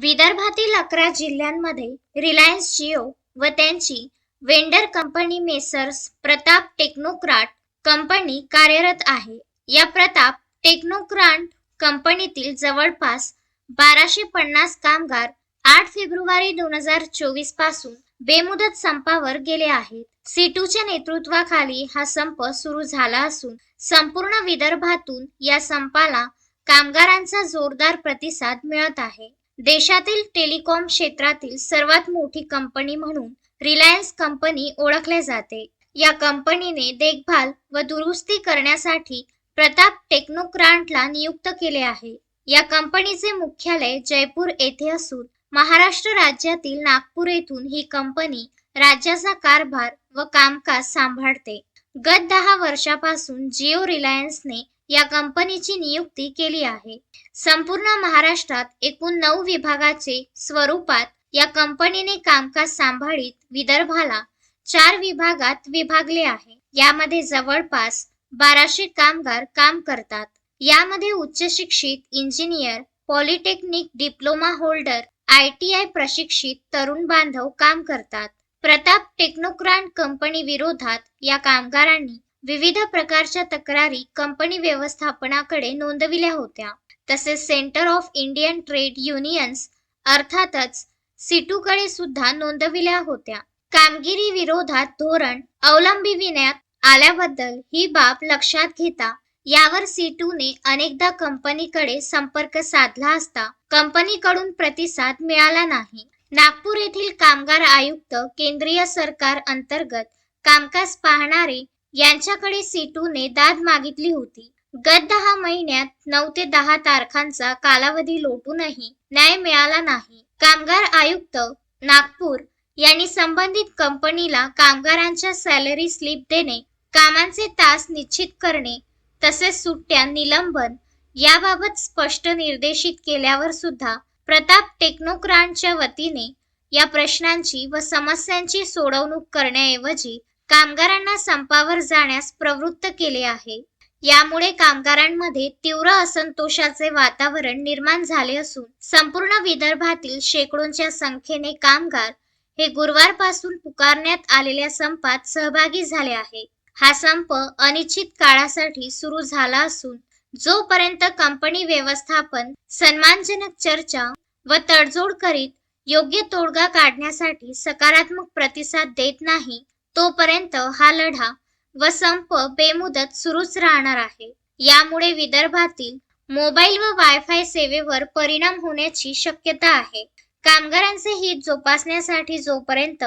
विदर्भातील अकरा जिल्ह्यांमध्ये रिलायन्स जिओ व त्यांची vendor company Messrs Pratap technocrat company कार्यरत आहे. या प्रताप टेक्नोक्राट कंपनीतील जवळपास बाराशे पन्नास कामगार आठ फेब्रुवारी दोन हजार चोवीसपासून बेमुदत संपावर गेले आहेत. सीटूच्या नेतृत्वाखाली हा संप सुरू झाला असून संपूर्ण विदर्भातून या संपाला कामगारांचा जोरदार प्रतिसाद मिळत आहे. देशातील टेलिकॉम क्षेत्रातील सर्वात मोठी कंपनी म्हणून रिलायन्स कंपनी ओळखल्या जाते. या कंपनीने देखभाल व दुरुस्ती करण्यासाठी प्रताप टेक्नोक्रांटला नियुक्त केले आहे. या कंपनीचे मुख्यालय जयपूर येथे असून महाराष्ट्र राज्यातील नागपूर येथून ही कंपनी राज्याचा कारभार व कामकाज सांभाळते. गत दहा वर्षापासून जिओ रिलायन्सने या कंपनीची नियुक्ती केली आहे. संपूर्ण महाराष्ट्रात एकूण नऊ विभागाचे स्वरूपात या कंपनीने कामकाज सांभाळीत विदर्भाला चार विभागात विभागले आहे. यामध्ये जवळपास बाराशे कामगार काम करतात. यामध्ये उच्च शिक्षित engineer polytechnic diploma holder I T I प्रशिक्षित तरुण बांधव काम करतात. प्रताप टेक्नोक्रांट कंपनी विरोधात या कामगारांनी विविध प्रकारच्या तक्रारी कंपनी व्यवस्थापनाकडे नोंदविल्या होत्या. तसेच centre of Indian trade unions अर्थातच सिटूकडे सुद्धा नोंदविल्या होत्या. कामगिरी विरोधात धोरण अवलंबिविण्यात आल्याबद्दल ही बाब लक्षात घेता यावर सिटूने अनेकदा कंपनीकडे संपर्क साधला असता कंपनीकडून प्रतिसाद मिळाला नाही. नागपूर येथील कामगार आयुक्त केंद्रीय सरकार अंतर्गत कामकाज पाहणारे यांच्याकडे सिटूने दाद मागितली होती. गत दहा महिन्यात नऊ ते दहा तारखांचा कालावधी लोटूनही न्याय मिळाला नाही. कामगार आयुक्त नागपूर यांनी संबंधित कंपनीला कामगारांच्या सॅलरी स्लिप देणे कामांचे तास निश्चित करणे तसेच सुट्ट्या निलंबन याबाबत स्पष्ट निर्देशित केल्यावर सुद्धा प्रताप टेक्नोक्रांच्या वतीने या प्रश्नांची व समस्यांची सोडवणूक करण्याऐवजी कामगारांना संपावर जाण्यास प्रवृत्त केले आहे. यामुळे कामगारांमध्ये तीव्र असंतोषाचे वातावरण निर्माण झाले असून संपूर्ण विदर्भातील शेकडोंच्या संख्येने कामगार हे गुरुवारपासून पुकारण्यात आलेल्या संपात सहभागी झाले आहे. हा संप अनिश्चित काळासाठी सुरू झाला असून जोपर्यंत कंपनी व्यवस्थापन सन्मानजनक चर्चा व तडजोड करीत योग्य तोडगा काढण्यासाठी सकारात्मक प्रतिसाद देत नाही तोपर्यंत हा लढा व संप बेमुदत सुरूच राहणार आहे. यामुळे विदर्भातील मोबाईल व वायफाय सेवेवर परिणाम होण्याची शक्यता आहे. कामगारांचे हित जोपासण्यासाठी जोपर्यंत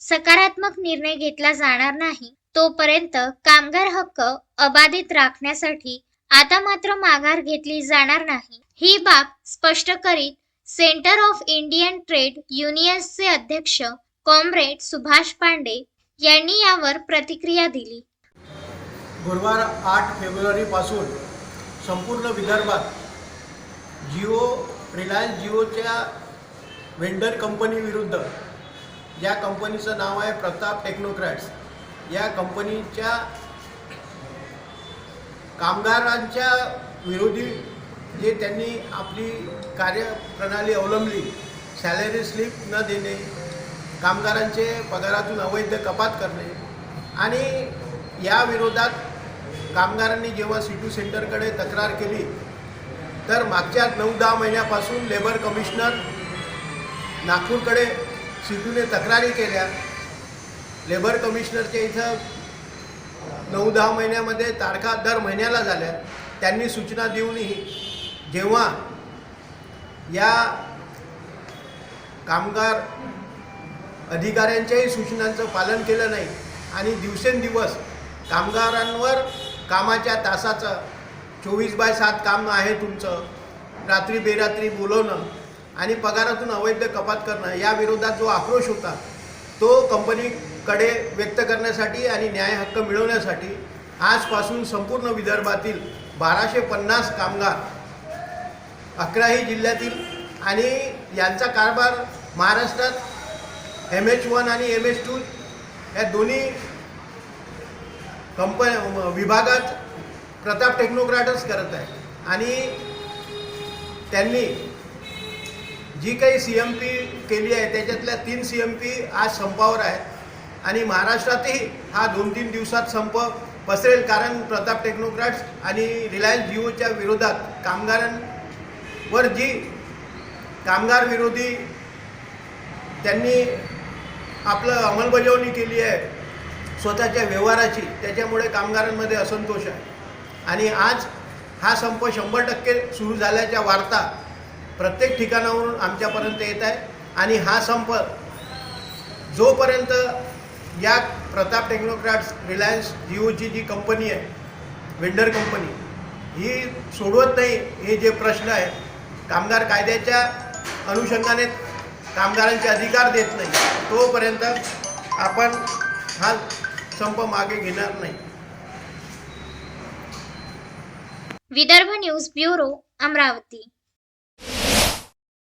सकारात्मक निर्णय घेतला जाणार नाही तोपर्यंत कामगार हक्क अबाधित राखण्यासाठी आता मात्र माघार घेतली जाणार नाही. ही बाब स्पष्ट करीत सेंटर ऑफ इंडियन ट्रेड युनियन्सचे अध्यक्ष कॉम्रेड सुभाष पांडे यांनी यावर प्रतिक्रिया दिली. गुरुवार आठ फेब्रुवारीपासून संपूर्ण विदर्भात जिओ रिलायन्स जिओच्या वेंडर कंपनीविरुद्ध या कंपनीचं नाव आहे प्रताप टेक्नोक्रॅट्स. या कंपनीच्या कामगारांच्या विरोधी जे त्यांनी आपली कार्यप्रणाली अवलंबली सॅलरी स्लिप न देणे कामगारांचे पगारातून अवैध कपात करणे आणि या विरोधात कामगारांनी जेव्हा सिटू सेंटरकडे तक्रार केली तर मागच्या नऊ दहा महिन्यापासून लेबर कमिशनर नागपूरकडे सिटूने तक्रारी केल्या. लेबर कमिशनरच्या इथं नऊ दहा महिन्यामध्ये तारखा दर महिन्याला झाल्या. त्यांनी सूचना देऊनही जेव्हा या कामगार अधिकाऱ्यांच्याही सूचनांचं पालन केलं नाही. आणि दिवसेंदिवस कामगारांवर कामाच्या तासाचं चोवीस बाय सात काम आहे तुमचं. रात्री बेरात्री बोलवणं आणि पगारातून अवैध कपात करणं या विरोधात जो आक्रोश होता तो कंपनीकडे व्यक्त करण्यासाठी आणि न्याय हक्क मिळवण्यासाठी आजपासून संपूर्ण विदर्भातील बाराशे पन्नास कामगार अकराही जिल्ह्यातील आणि यांचा कारभार महाराष्ट्रात एम एच वन आणि एम एच टू या दोन्ही कंप विभागात प्रताप टेक्नोक्राटच करत आहे आणि त्यांनी जी काही सी एम पी केली आहे त्याच्यातल्या तीन सी एम पी आज संपावर आहेत. आणि महाराष्ट्रातही हा दोन तीन दिवसात संप पसरेल कारण प्रताप टेक्नोक्रॅट्स आणि रिलायन्स जिओच्या विरोधात कामगारांवर जी कामगार विरोधी त्यांनी आपलं अंमलबजावणी केली आहे. स्वतःच्या व्यवहाराची त्याच्यामुळे कामगारांमध्ये असंतोष आहे. आणि आज हा संप शंभर टक्के सुरू झाल्याच्या वार्ता प्रत्येक ठिकाणावरून आमच्यापर्यंत येत आहे. आणि हा संप जोपर्यंत या प्रताप टेक्नोक्रॅट्स रिलायन्स जिओची जी कंपनी आहे वेंडर कंपनी ही सोडवत नाही हे जे प्रश्न आहे कामगार कायद्याच्या अनुषंगाने कामगारांचे अधिकार देत नाही. तोपर्यंत आपण हा संप मागे घेणार नाही. Vidarbha news bureau Amravati.